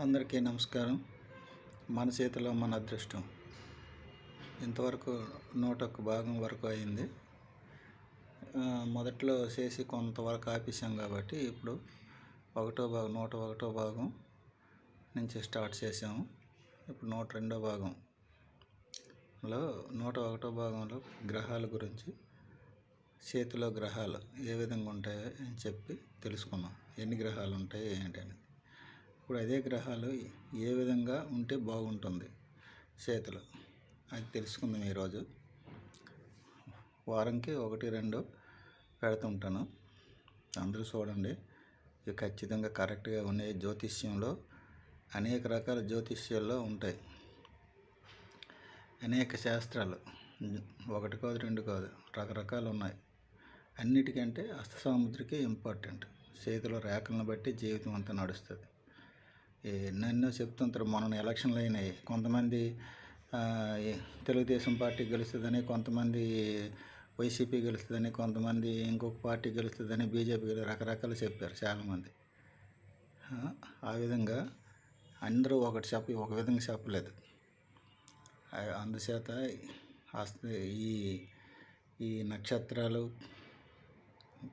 అందరికీ నమస్కారం. మన చేతిలో మన అదృష్టం. ఇంతవరకు నూట ఒక్క భాగం వరకు అయింది. మొదట్లో చేసి కొంతవరకు ఆపేసాం కాబట్టి ఇప్పుడు ఒకటో భాగం నూట ఒకటో భాగం నుంచి స్టార్ట్ చేసాము ఇప్పుడు నూట రెండో భాగంలో నూట ఒకటో భాగంలో గ్రహాల గురించి చేతిలో గ్రహాలు ఏ విధంగా ఉంటాయో అని చెప్పి తెలుసుకున్నాం. ఎన్ని గ్రహాలు ఉంటాయి ఏంటి అని ఇప్పుడు అదే గ్రహాలు ఏ విధంగా ఉంటే బాగుంటుంది? చేతులు. అది తెలుసుకుందాం ఈరోజు. వారంకి ఒకటి రెండు పెడుతుంటాను అందరూ చూడండి. ఇవి ఖచ్చితంగా కరెక్ట్గా ఉన్నాయి జ్యోతిష్యంలో అనేక రకాల జ్యోతిష్యాల్లో ఉంటాయి. అనేక శాస్త్రాలు. ఒకటి కాదు రెండు కాదు రకరకాలు ఉన్నాయి. అన్నిటికంటే హస్త సాముద్రికే ఇంపార్టెంట్. చేతిలో రేఖలను బట్టి జీవితం అంతా నడుస్తుంది. ఎన్నెన్నో చెప్తుంటారు మొన్న ఎలక్షన్లు అయినాయి. కొంతమంది తెలుగుదేశం పార్టీ గెలుస్తుందని కొంతమంది వైసీపీ గెలుస్తుందని కొంతమంది ఇంకొక పార్టీ గెలుస్తుందని బీజేపీ గెలు- రకరకాలు చెప్పారు చాలామంది. ఆ, విధంగా అందరూ ఒకటి చెప్పి ఒక విధంగా చెప్పలేదు. అందుచేత ఈ ఈ నక్షత్రాలు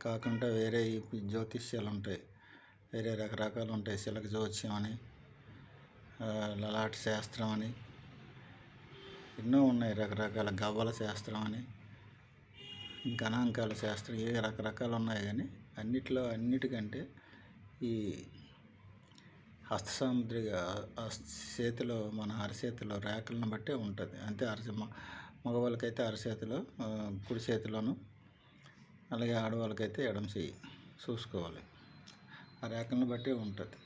కాకుండా వేరే జ్యోతిష్యాలు ఉంటాయి. వేరే రకరకాలు ఉంటాయి శిలక జ్యోతిష్యం అని ఆ, లలాట శాస్త్రం అని ఎన్నో ఉన్నాయి రకరకాల గవ్వల శాస్త్రం అని గణాంకాల శాస్త్రం ఏ రకరకాలు ఉన్నాయి కానీ అన్నిట్లో అన్నిటికంటే ఈ హస్తసాముద్రిక చేతిలో మన అరచేతిలో రేఖలను బట్టే ఉంటుంది. అంతే అరచ మ- మగవాళ్ళకైతే అరచేతిలో కుడి చేతిలోను అలాగే ఆడవాళ్ళకైతే ఎడమ చెయ్యి చూసుకోవాలి. ఆ రేఖలను బట్టే ఉంటుంది.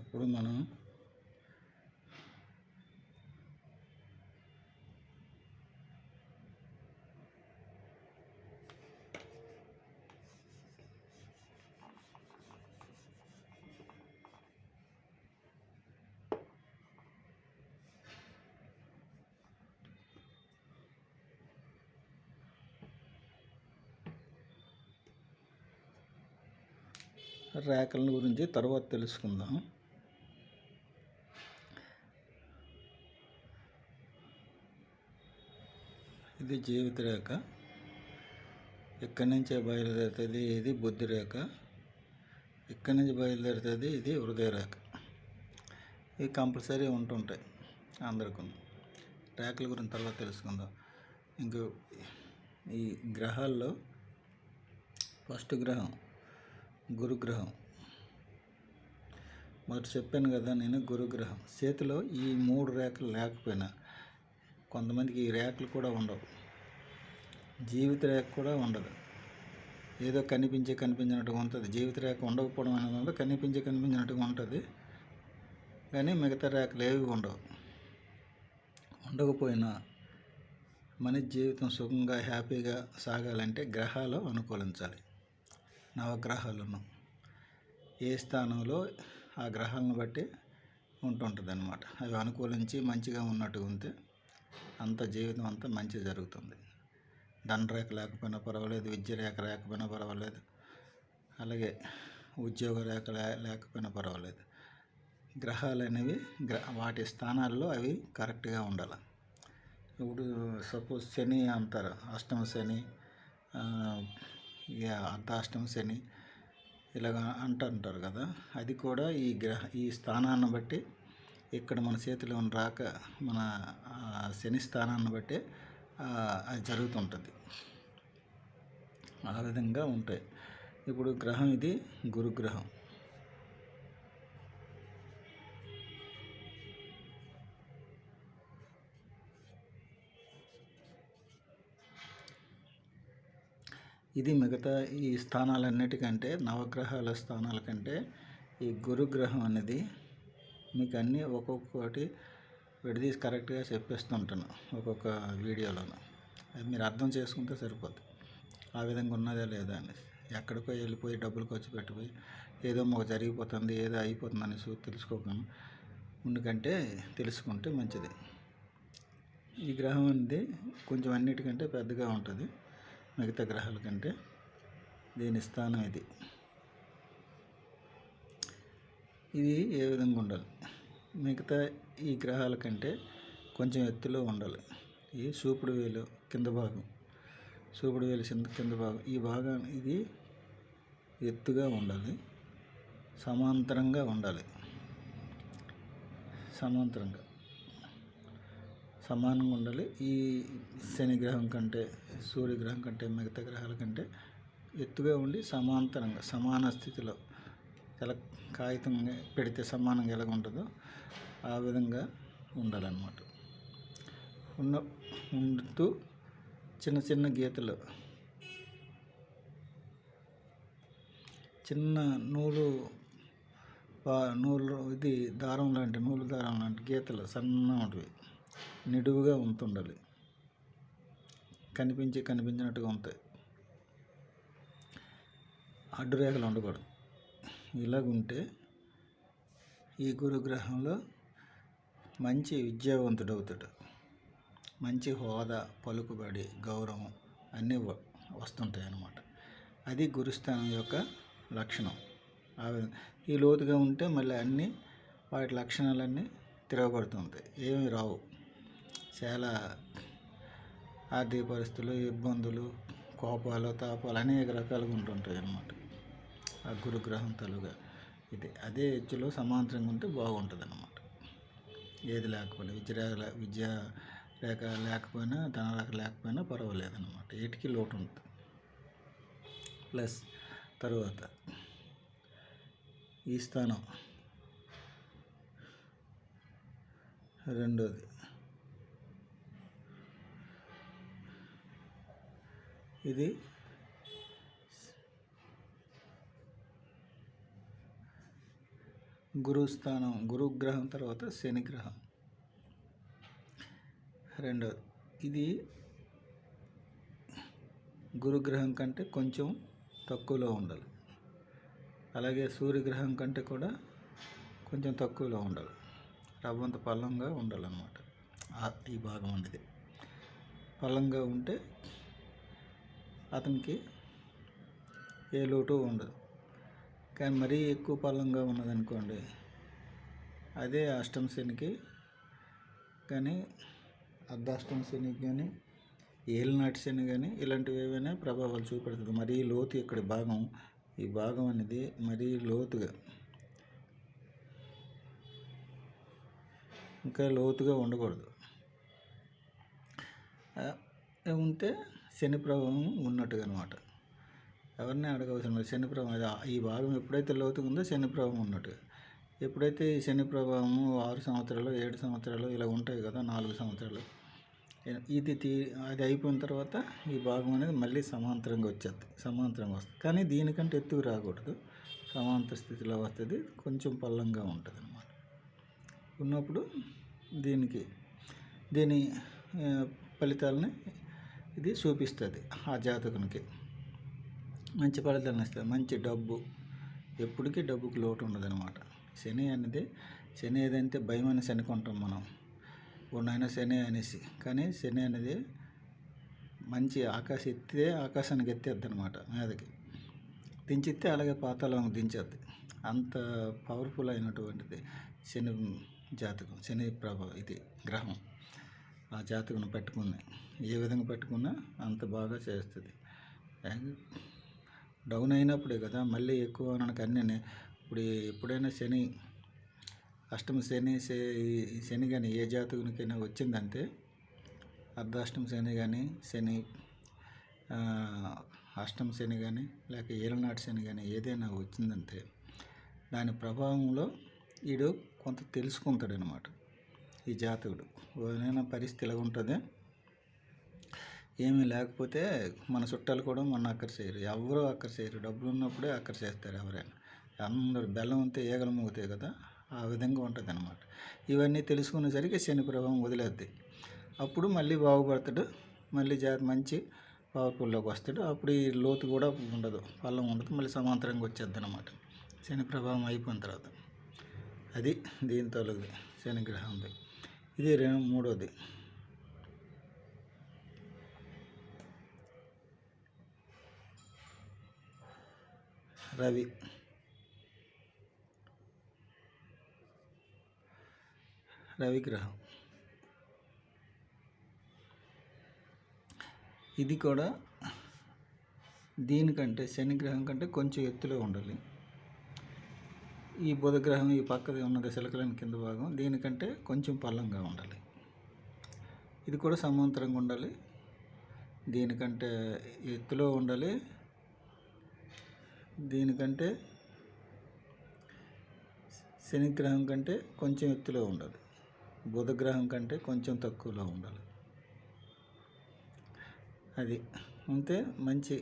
ఇప్పుడు మనం రేఖల గురించి తర్వాత తెలుసుకుందాం. ఇది జీవిత రేఖ ఇక్కడి నుంచే బయలుదేరుతుంది ఇది బుద్ధి రేఖ ఇక్కడి నుంచి బయలుదేరుతుంది ఇది హృదయ రేఖ ఇవి కంపల్సరీ ఉంటుంటాయి అందరికీ. రేఖల గురించి తర్వాత తెలుసుకుందాం. ఇంకా ఈ గ్రహాల్లో ఫస్ట్ గ్రహం గురుగ్రహం. మరి చెప్పాను కదా నేను గురుగ్రహం. చేతిలో ఈ మూడు రేఖలు లేకపోయినా కొంతమందికి ఈ రేఖలు కూడా ఉండవు. జీవిత రేఖ కూడా ఉండదు. ఏదో కనిపించే కనిపించినట్టుగా ఉంటుంది. జీవిత రేఖ ఉండకపోవడం అనేది కనిపించే కనిపించినట్టుగా ఉంటుంది. కానీ మిగతా రేఖలు ఏవి ఉండవు. ఉండకపోయినా మనిషి జీవితం సుఖంగా హ్యాపీగా సాగాలంటే గ్రహాలు అనుకూలించాలి. నవగ్రహాలను. ఏ స్థానంలో ఆ గ్రహాలను బట్టి ఉంటుంటుంది అనమాట అవి అనుకూలించి మంచిగా ఉన్నట్టుగా ఉంటే అంత జీవితం అంతా మంచి జరుగుతుంది. ధనరేఖ లేకపోయినా పర్వాలేదు విద్య రేఖ లేకపోయినా పర్వాలేదు అలాగే ఉద్యోగ రేఖ లేకపోయినా పర్వాలేదు. గ్రహాలు అనేవి గ్ర వాటి స్థానాల్లో అవి కరెక్ట్గా ఉండాలి. ఇప్పుడు సపోజ్ శని అంటారు అష్టమ శని ఇక అర్ధాష్టమ శని ఇలాగ అంటుంటారు కదా అది కూడా ఈ గ్రహ ఈ స్థానాన్ని బట్టి ఇక్కడ మన చేతిలో ఉన్న రాక మన శని స్థానాన్ని బట్టి అది జరుగుతుంటుంది. ఆ విధంగా ఉంటాయి. ఇప్పుడు గ్రహం ఇది గురుగ్రహం. ఇది మిగతా ఈ స్థానాలన్నిటికంటే నవగ్రహాల స్థానాల కంటే ఈ గురుగ్రహం అనేది మీకు అన్నీ ఒక్కొక్కటి విడదీసి కరెక్ట్గా చెప్పేస్తుంటాను ఒక్కొక్క వీడియోలోను. అది మీరు అర్థం చేసుకుంటే సరిపోద్ది. ఆ విధంగా ఉన్నదే లేదా అని ఎక్కడికో వెళ్ళిపోయి డబ్బులు ఖర్చు పెట్టిపోయి ఏదో మాకు జరిగిపోతుంది ఏదో అయిపోతుంది అని తెలుసుకోకుండా ఎందుకంటే తెలుసుకుంటే మంచిది. ఈ గ్రహం అనేది కొంచెం అన్నిటికంటే పెద్దగా ఉంటుంది. మిగతా గ్రహాల కంటే దీని స్థానం ఇది. ఇది ఏ విధంగా ఉండాలి? మిగతా ఈ గ్రహాల కంటే కొంచెం ఎత్తులో ఉండాలి. ఈ సూపుడు వేలు కింద భాగం. సూపుడు వేలు కింద కింద భాగం. ఈ భాగం ఇది ఎత్తుగా ఉండాలి. సమాంతరంగా ఉండాలి. సమాంతరంగా. సమానంగా ఉండాలి. ఈ శని గ్రహం కంటే సూర్యగ్రహం కంటే మిగతా గ్రహాల కంటే ఎత్తుగా ఉండి సమాంతరంగా సమాన స్థితిలో ఎలా కాగితం పెడితే సమానంగా ఎలాగ ఉంటుందో ఆ విధంగా ఉండాలన్నమాట. ఉన్న ఉంటూ చిన్న చిన్న గీతలు చిన్న నూలు పా- నూలు ఇది దారం లాంటి నూలు దారం లాంటి గీతలు సన్నటివి నిడువుగా ఉంటుండాలి. కనిపించి కనిపించినట్టుగా ఉంటాయి. అడ్డు రేఖలు ఉండకూడదు. ఇలాగుంటే ఈ గురుగ్రహంలో మంచి విద్యావంతుడు అవుతాడు మంచి హోదా పలుకుబడి గౌరవం అన్నీ వ- వస్తుంటాయి అన్నమాట అది గురుస్థానం యొక్క లక్షణం. ఆ ఈ లోతుగా ఉంటే మళ్ళీ అన్నీ వాటి లక్షణాలన్నీ తిరగబడుతుంటాయి. ఏమీ రావు. చాలా ఆర్థిక పరిస్థితులు ఇబ్బందులు కోపాలు తాపాలు అనేక రకాలుగా ఉంటుంటాయి అన్నమాట. ఆ గురుగ్రహం తలుగా. ఇది అదే హెచ్చులో సమాంతరంగా ఉంటే బాగుంటుంది అన్నమాట ఏది లేకపోయినా విద్య విద్య రేఖ లేకపోయినా ధన రక లేకపోయినా పర్వాలేదు అన్నమాట ఏటికి లోటు ఉంటుంది ప్లస్ తరువాత ఈ స్థానం. రెండోది ఇది. గురుస్థానం గురుగ్రహం తర్వాత శనిగ్రహం. రెండోది ఇది గురుగ్రహం కంటే కొంచెం తక్కువలో ఉండాలి. అలాగే సూర్యగ్రహం కంటే కూడా కొంచెం తక్కువలో ఉండాలి. రవ్వంత పల్లంగా ఉండాలన్నమాట. ఈ భాగం అనేది. పల్లంగా ఉంటే అతనికి ఏ లోటు ఉండదు. కానీ మరీ ఎక్కువ పల్లంగా ఉన్నదనుకోండి అదే అష్టమ శనికి కానీ అర్ధాష్టం శనికి కానీ ఏలినాటి శని కానీ ఇలాంటివి ఏవైనా ప్రభావాలు చూపెడుతుంది. మరీ లోతు ఇక్కడ భాగం? ఈ భాగం అనేది మరీ లోతుగా ఇంకా లోతుగా ఉండకూడదు. ఉంటే శని ప్రభావం ఉన్నట్టుగా అనమాట ఎవరిని అడగవలసిన శని ప్రభావం ఈ భాగం ఎప్పుడైతే లోతుగా ఉందో శని ప్రభావం ఉన్నట్టుగా ఎప్పుడైతే ఈ శని ప్రభావం ఆరు సంవత్సరాలు ఏడు సంవత్సరాలు ఇలా ఉంటాయి కదా నాలుగు సంవత్సరాలు. ఇది తీ అది అయిపోయిన తర్వాత ఈ భాగం అనేది మళ్ళీ సమాంతరంగా వచ్చేది సమాంతరంగా వస్తుంది. కానీ దీనికంటే ఎత్తుకు రాకూడదు. సమాంతర స్థితిలో వస్తుంది కొంచెం పల్లంగా ఉంటుంది అన్నమాట ఉన్నప్పుడు దీనికి దీని ఫలితాలని ఇది చూపిస్తుంది ఆ జాతకునికి. మంచి ఫలితాలను ఇస్తుంది. మంచి డబ్బు. ఎప్పటికీ డబ్బుకి లోటు ఉండదన్నమాట. శని అనేది శని ఏదంటే భయం శని కొంటాం మనం ఉన్నైనా శని అనేసి. కానీ శని అనేది మంచి ఆకాశం ఎత్తితే ఆకాశానికి ఎత్తేద్ది అనమాట మీదకి. దించితే అలాగే పాతాలం దించేద్ది. అంత పవర్ఫుల్ అయినటువంటిది శని జాతకం శని ప్రభావం ఇది గ్రహం. ఆ జాతకం పెట్టుకుని ఏ విధంగా పెట్టుకున్నా అంత బాగా చేస్తుంది. డౌన్ అయినప్పుడే కదా మళ్ళీ ఎక్కువ మనకు అన్నీ ఇప్పుడు ఎప్పుడైనా శని అష్టమ శని శని కానీ ఏ జాతకునికైనా వచ్చిందంటే అర్ధాష్టమ శని కానీ శని అష్టమ శని కానీ లేక ఏలనాటి శని కానీ ఏదైనా వచ్చిందంటే దాని ప్రభావంలో వీడు కొంత తెలుసుకుంటాడనమాట. ఈ జాతకుడు. ఏదైనా పరిస్థితి ఇలా ఉంటుంది ఏమీ లేకపోతే మన చుట్టాలు కూడా మన అక్కర చేయరు. ఎవరూ అక్కర చేయరు. డబ్బులు ఉన్నప్పుడే అక్కర చేస్తారు ఎవరైనా. అందరు బెల్లం ఉంటే ఈగలు మోగుతాయి కదా ఆ విధంగా ఉంటుంది అనమాట ఇవన్నీ తెలుసుకునేసరికి శని ప్రభావం వదిలేద్ది. అప్పుడు మళ్ళీ బాగుపడతాడు. మళ్ళీ జాతి మంచి పవర్ఫుల్లోకి వస్తాడు. అప్పుడు ఈ లోతు కూడా ఉండదు. పళ్ళం ఉండదు. మళ్ళీ సమాంతరంగా వచ్చేద్ది అనమాట శని ప్రభావం అయిపోయిన తర్వాత. అది దీని తొలగి శనిగ్రహంది ఇది రెండు మూడోది. రవి. రవిగ్రహం ఇది కూడా దీనికంటే శనిగ్రహం కంటే కొంచెం ఎత్తులో ఉండాలి. ఈ బుధగ్రహం ఈ పక్కది ఉన్నది శిలకలని కింద భాగం దీనికంటే కొంచెం పల్లంగా ఉండాలి. ఇది కూడా సమాంతరంగా ఉండాలి. దీనికంటే ఎత్తులో ఉండాలి. దీనికంటే శనిగ్రహం కంటే కొంచెం ఎత్తులో ఉండాలి. బుధగ్రహం కంటే కొంచెం తక్కువలో ఉండాలి. అది ఉంటే మంచి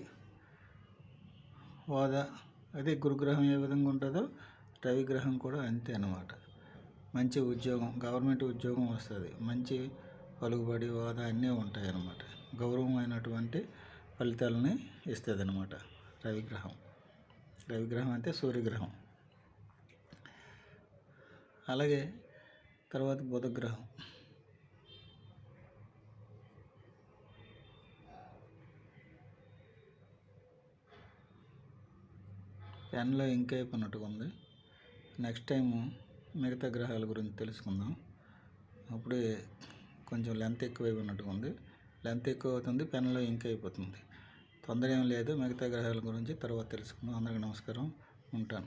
హోదా అదే గురుగ్రహం ఏ విధంగా ఉంటుందో రవిగ్రహం కూడా అంతే అనమాట మంచి ఉద్యోగం గవర్నమెంట్ ఉద్యోగం వస్తుంది. మంచి పలుకుబడి హోదా అన్నీ ఉంటాయి అన్నమాట. గౌరవమైనటువంటి ఫలితాలని ఇస్తుంది అనమాట రవిగ్రహం రవిగ్రహం అంటే సూర్యగ్రహం అలాగే తర్వాత బుధగ్రహం పెన్లో ఇంక్ అయిపోయినట్టుగా ఉంది నెక్స్ట్ టైం మిగతా గ్రహాల గురించి తెలుసుకుందాం. అప్పుడే కొంచెం లెంత్ ఎక్కువ ఉన్నట్టుగా ఉంది. లెంత్ ఎక్కువ అవుతుంది పెన్లో ఇంక్ అయిపోతుంది. తొందర ఏం లేదు మిగతా గ్రహాల గురించి తర్వాత తెలుసుకుందాం. అందరికీ నమస్కారం. ఉంటాను.